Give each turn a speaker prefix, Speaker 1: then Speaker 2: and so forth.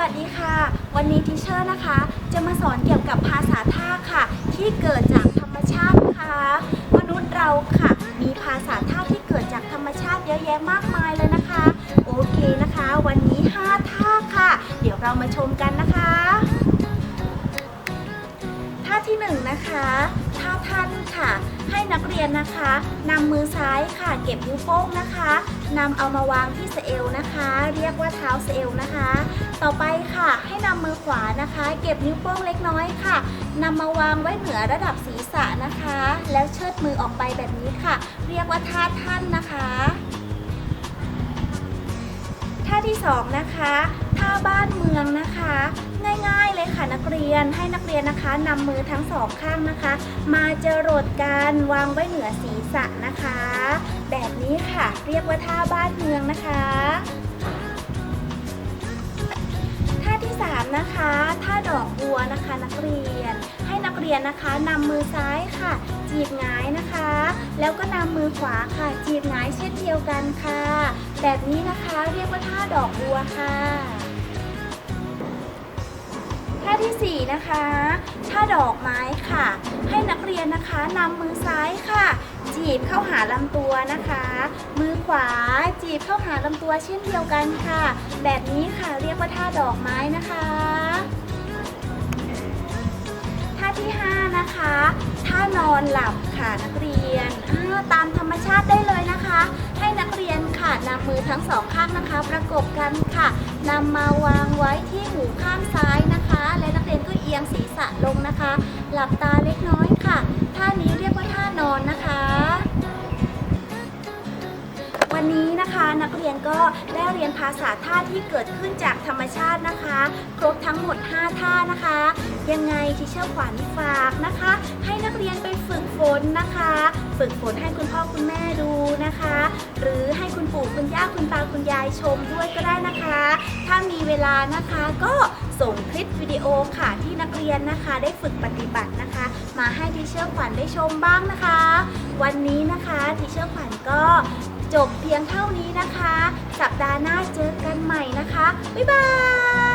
Speaker 1: ร์นะคะ จะมาสอนเกี่ยวกับภาษาท่าค่ะ ที่เกิดจากธรรมชาตินะคะมนุษย์เราค่ะ มีภาษาท่าที่เกิดจากธรรมชาติเยอะแยะมากมายเลยนะคะ โอเคนะคะ วันนี้ 5 ท่าค่ะ เดี๋ยวเรามาชมกันนะคะท่าที่หนึ่งนะคะท่าท่านค่ะ ให้นักเรียนนะคะนำมือซ้าย ค่ะ เก็บนิ้วโป้งนะคะนำเอามาวางที่สเอวนะคะ เรียกว่าเท้าสเอวนะคะ ต่อไปค่ะให้นำมือขวานะคะ เก็บนิ้วโป้งเล็กน้อยค่ะนำมาวางไว้เหนือระดับศีรษะนะคะ แล้วเชิดมือออกไปแบบนี้ค่ะ เรียกว่าท่าท่านนะคะท่าที่สองนะคะท่าบ้าน รียนให้นักเรียนนะคะนำมือทั้งสองข้างนะคะ มาเจรดกันวางไว้เหนือศีรษะนะคะ แบบนี้ค่ะเรียกว่าท่าบ้านเมืองนะคะท่าที่สามนะคะท่าดอกบัวนะคะนักเรียน ให้นักเรียนนะคะนำมือซ้ายค่ะ จีบหงายนะคะ แล้วก็นำมือขวาค่ะ จีบหงายเช่นเดียวกันค่ะ แบบนี้นะคะเรียกว่าท่าดอกบัวค่ะ ท่าที่สี่นะคะท่าดอกไม้ค่ะ ให้นักเรียนนะคะนำมือซ้ายค่ะ จีบเข้าหาลำตัวนะคะ มือขวาจีบเข้าหาลำตัวเช่นเดียวกันค่ะ แบบนี้ค่ะเรียกว่าท่าดอกไม้นะคะท่าที่ 5 นะคะท่านอนหลับค่ะนักเรียนตามธรรมชาติได้เลยนะคะ ให้นักเรียนค่ะนำมือทั้งสองข้างนะคะ ประกบกันค่ะนำมาวางไว้ที่หูข้างซ้ายนะคะ อียงศีรษะลงนะคะ หลับตาเล็กน้อยค่ะ ท่านี้เรียกว่าท่านอนนะคะ วันนี้นะคะนักเรียนก็ได้เรียนภาษาท่าที่เกิดขึ้นจากธรรมชาตินะคะ ครบทั้งหมด 5 ท่านะคะ ยังไงทิเชอร์ขวัญฝากนะคะ ให้นักเรียนไปฝึกฝนนะคะ ฝึกฝนให้คุณพ่อคุณแม่ดูนะคะาคุณตาคุณยายชมด้วยก็ได้นะคะ ถ้ามีเวลานะคะก็ส่งคลิปวิดีโอค่ะที่นักเรียนนะคะได้ฝึกปฏิบัตินะคะ มาให้ทีเชอร์ขวัญได้ชมบ้างนะคะ วันนี้นะคะทีเชอร์ขวัญก็จบเพียงเท่านี้นะคะ สัปดาห์หน้าเจอกันใหม่นะคะ บ๊ายบาย